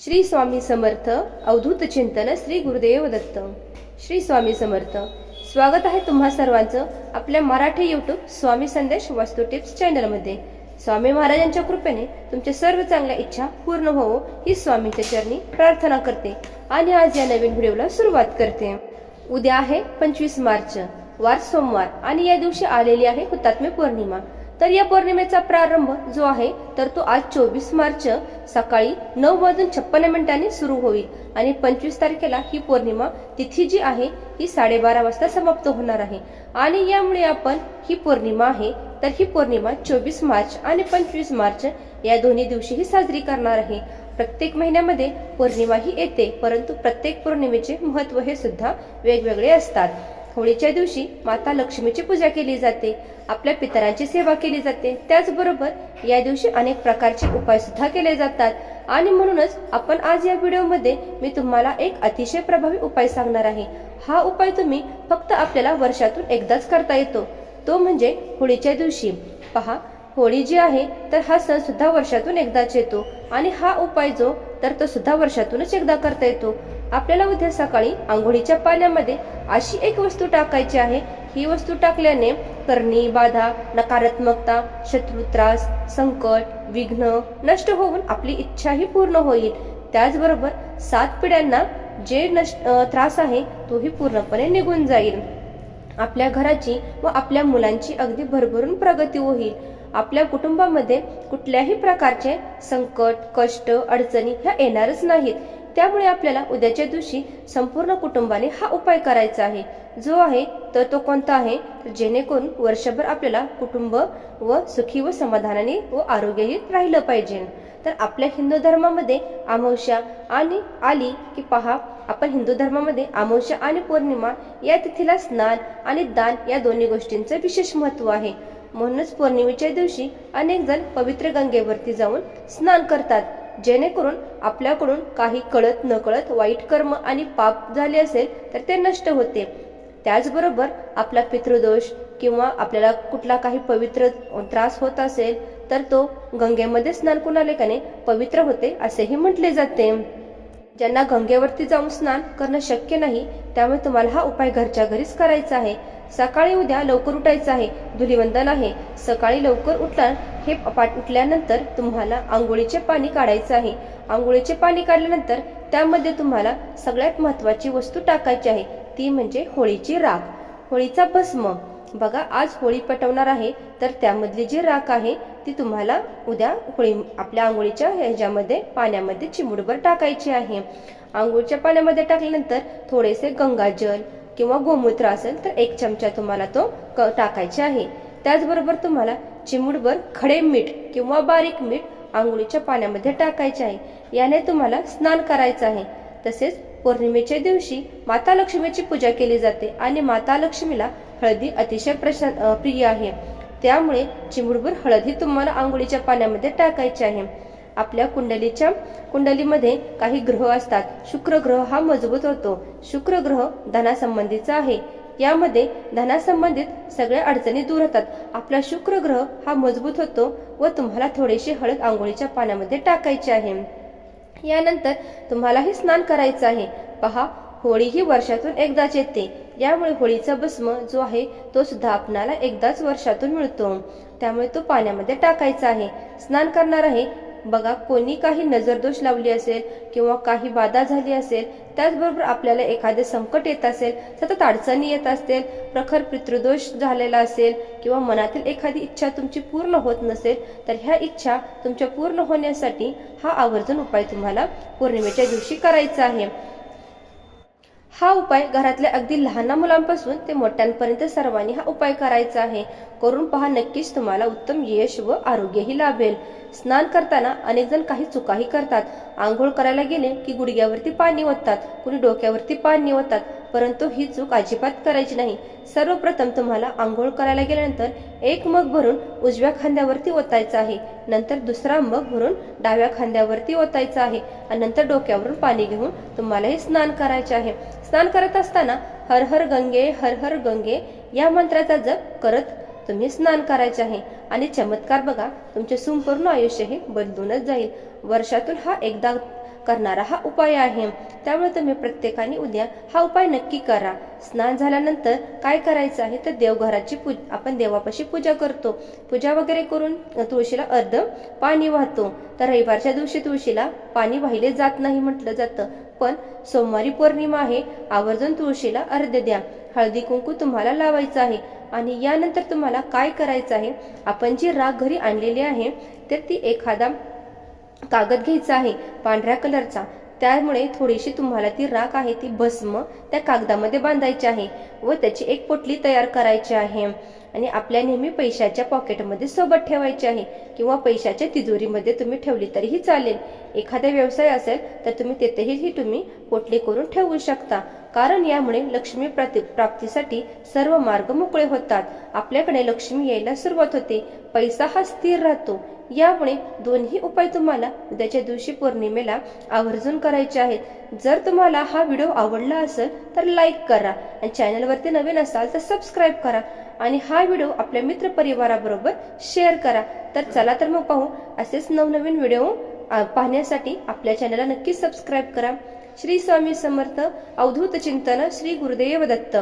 श्री स्वामी समर्थ अवधूत चिंतन श्री गुरुदेव दत्त. श्री स्वामी समर्थ स्वागत आहे तुम्हा सर्वांचं आपल्या मराठी युट्यूब स्वामी संदेश वास्तू टिप्स चॅनलमध्ये. स्वामी महाराजांच्या कृपेने तुमच्या सर्व चांगल्या इच्छा पूर्ण होवो ही स्वामींच्या चरणी प्रार्थना करते आणि आज या नवीन व्हिडिओला सुरुवात करते. उद्या आहे पंचवीस मार्च वार सोमवार आणि या दिवशी आलेली आहे हुतात्मे पौर्णिमा. तर या पौर्णिमेचा प्रारंभ जो आहे तर तो आज चोवीस मार्च सकाळी नऊ वाजून छप्पन्न मिनिटांनी सुरू होईल. आणि पंचवीस तारखेला ही पौर्णिमा तिथी जी आहे ही साडेबारा वाजता समाप्त होणार आहे. आणि यामुळे आपण ही पौर्णिमा आहे तर ही पौर्णिमा चोवीस मार्च आणि पंचवीस मार्च या दोन्ही दिवशीही साजरी करणार आहे. प्रत्येक महिन्यामध्ये पौर्णिमा ही येते परंतु प्रत्येक पौर्णिमेचे महत्त्व हे सुद्धा वेगवेगळे असतात. होळीच्या दिवशी माता लक्ष्मीची पूजा केली जाते आपल्या पितरांची सेवा केली जाते. त्याचबरोबर या दिवशी अनेक प्रकारचे उपाय सुद्धा केले जातात. आणि म्हणूनच आपण आज या व्हिडिओमध्ये मी तुम्हाला एक अतिशय प्रभावी उपाय सांगणार आहे. हा उपाय तुम्ही फक्त आपल्याला वर्षातून एकदाच करता येतो. तो म्हणजे होळीच्या दिवशी. पहा होळी जी आहे तर हा सण सुद्धा वर्षातून एकदाच येतो. आणि हा उपाय जो तर तो सुद्धा वर्षातूनच एकदा करता येतो. आपल्याला उद्या सकाळी आंघोळीच्या पाण्यामध्ये अशी एक वस्तू टाकायची आहे. ही वस्तू टाकल्याने करणी बाधा नकारात्मकता शत्रू त्रास संकट विघ्न नष्ट होऊन आपली इच्छाही पूर्ण होईल. त्याचबरोबर सात पिढ्यांना जे नष्ट त्रास आहे तोही पूर्णपणे निघून जाईल. आपल्या घराची व आपल्या मुलांची अगदी भरभरून प्रगती होईल. आपल्या कुटुंबामध्ये कुठल्याही प्रकारचे संकट कष्ट अडचणी ह्या येणारच नाहीत. त्यामुळे आपल्याला उद्याच्या दिवशी संपूर्ण कुटुंबाने हा उपाय करायचा आहे. जो आहे तर तो कोणता आहे? तर जेणेकरून वर्षभर आपल्याला कुटुंब व सुखी व समाधानाने व आरोग्यही राहिलं पाहिजे. तर आपल्या हिंदू धर्मामध्ये अमावस्या आणि आली की पहा आपण हिंदू धर्मामध्ये अमावस्या आणि पौर्णिमा या तिथीला स्नान आणि दान या दोन्ही गोष्टींचं विशेष महत्त्व आहे. म्हणूनच पौर्णिमेच्या दिवशी अनेक जण पवित्र गंगेवरती जाऊन स्नान करतात. जेणेकरून आपल्याकडून काही कळत नकळत वाईट कर्म आणि पाप झाले असेल तर ते नष्ट होते. त्याचबरोबर आपला पितृदोष किंवा आपल्याला कुठला काही पवित्र त्रास होत असेल तर तो गंगेमध्ये स्नान कुणाले पवित्र होते असेही म्हटले जाते. ज्यांना गंगेवरती जाऊन स्नान करणं शक्य नाही त्यामुळे तुम्हाला हा उपाय घरच्या घरीच करायचा आहे. सकाळी उद्या लवकर उठायचं आहे. धुलीवंदन आहे. सकाळी लवकर उठला हे पाठ उठल्यानंतर तुम्हाला आंघोळीचे पाणी काढायचं आहे. आंघोळीचे पाणी काढल्यानंतर त्यामध्ये तुम्हाला सगळ्यात महत्वाची वस्तू टाकायची आहे. ती म्हणजे होळीची राख. होळीचा भस्म. बघा आज होळी पटवणार आहे तर त्यामधली जी राख आहे ती तुम्हाला उद्या होळी आपल्या आंघोळीच्या ह्याच्यामध्ये पाण्यामध्ये चिमुडभर टाकायची आहे. आंघोळीच्या पाण्यामध्ये टाकल्यानंतर थोडेसे गंगाजल किंवा गोमूत्र असेल तर एक चमचा तुम्हाला तो क- टाकायचे आहे. त्याचबरोबर तुम्हाला चिमुडभर खडे मीठ किंवा बारीक मीठ आंघोळीच्या पाण्यामध्ये टाकायचे आहे. याने तुम्हाला स्नान करायचं आहे. तसेच पौर्णिमेच्या दिवशी माता लक्ष्मीची पूजा केली जाते आणि माता लक्ष्मीला हळदी अतिशय प्रशन प्रिय आहे. त्यामुळे चिमुडभर हळद ही तुम्हाला आंघोळीच्या पाण्यामध्ये टाकायची आहे. आपल्या कुंडलीच्या कुंडलीमध्ये काही ग्रह असतात. शुक्र ग्रह हा मजबूत होतो. शुक्र ग्रह धनासंबंधीचा आहे. यामध्ये धनासंबंधित सगळ्या अडचणी दूर होतात. आपला शुक्र ग्रह हा मजबूत होतो व तुम्हाला थोडीशी हळद आंघोळीच्या पाण्यामध्ये टाकायची आहे. यानंतर तुम्हालाही स्नान करायचं आहे. पहा होळी ही वर्षातून एकदाच येते. यामुळे होळीचा भस्म जो आहे तो सुद्धा आपणाला एकदाच वर्षातून मिळतो. त्यामुळे तो पाण्यामध्ये टाकायचा आहे. स्नान करणार आहे. बघा कोणी काही नजरदोष लावली असेल किंवा काही बाधा झाली असेल त्याचबरोबर आपल्याला एखादे संकट येत असेल सतत अडचणी येत असतील प्रखर पितृदोष झालेला असेल किंवा मनातील एखादी इच्छा तुमची पूर्ण होत नसेल तर ह्या इच्छा तुमच्या पूर्ण होण्यासाठी हा आवर्जून उपाय तुम्हाला पौर्णिमेच्या दिवशी करायचा आहे. हा उपाय घरातल्या अगदी लहान मुलांपासून ते मोठ्यांपर्यंत सर्वांनी हा उपाय करायचा आहे. करून पहा नक्कीच तुम्हाला उत्तम यश व आरोग्यही लाभेल. स्नान करताना अनेक जण काही चुकाही करतात. आंघोळ करायला गेले की गुडघ्यावरती पाणी ओततात. कुणी डोक्यावरती पाणी ओततात. परंतु ही चूक अजिबात करायची नाही. सर्वप्रथम तुम्हाला आंघोळ करायला गेल्यानंतर एक मग भरून उजव्या खांद्यावरती ओतायचा आहे. नंतर दुसरा मग भरून डाव्या खांद्यावरती ओतायचा आहे. आणि नंतर डोक्यावरून पाणी घेऊन तुम्हालाही स्नान करायचे आहे. स्नान करत असताना हर हर गंगे हर हर गंगे या मंत्राचा जप करत तुम्ही स्नान करायचे आहे. आणि चमत्कार बघा तुमचे संपूर्ण आयुष्य हे बदलूनच जाईल. वर्षातून हा एकदा करणारा हा उपाय आहे. त्यामुळे तुम्ही प्रत्येकाने उद्या हा उपाय नक्की करा. स्नान झाल्यानंतर काय करायचं आहे? तर देवघराची पूज आपण देवापाशी पूजा करतो. पूजा वगैरे करून तुळशीला अर्ध पाणी वाहतो. तर रविवारच्या दिवशी तुळशीला पाणी वाहिले जात नाही म्हटलं जातं. पण सोमवारी पौर्णिमा आहे आवर्जून तुळशीला अर्ध द्या. हळदी कुंकू तुम्हाला लावायचं आहे. आणि यानंतर तुम्हाला काय करायचं आहे? आपण जी राख घरी आणलेली आहे तर ती एखादा कागद घ्यायचा आहे पांढऱ्या कलरचा. त्यामुळे थोडीशी तुम्हाला ती राख आहे ती भस्म त्या कागदामध्ये बांधायची आहे व त्याची एक पोटली तयार करायची आहे. आणि आपल्या नेहमी पैशाच्या पॉकेटमध्ये सोबत ठेवायची आहे किंवा पैशाच्या तिजोरीमध्ये तुम्ही ठेवली तरीही चालेल. एखादा व्यवसाय असेल तर तुम्ही तेथेही ही तुम्ही पोटली करून ठेवू शकता. कारण यामुळे लक्ष्मी प्राप्तीसाठी सर्व मार्ग मोकळे होतात. आपल्याकडे लक्ष्मी यायला सुरुवात होते. पैसा हा स्थिर राहतो. यामुळे दोन्ही उपाय तुम्हाला उद्याच्या दिवशी पौर्णिमेला आवर्जून करायचे आहेत. जर तुम्हाला हा व्हिडिओ आवडला असेल तर लाईक करा आणि चॅनलवरती नवीन असाल तर सबस्क्राईब करा आणि हा व्हिडिओ आपल्या मित्रपरिवाराबरोबर शेअर करा. तर चला तर मग पाहू असेच नवनवीन व्हिडिओ पाहण्यासाठी आपल्या चॅनलला नक्की सबस्क्राईब करा. श्री स्वामी समर्थ अवधूत चिंतन श्री गुरुदेव दत्त.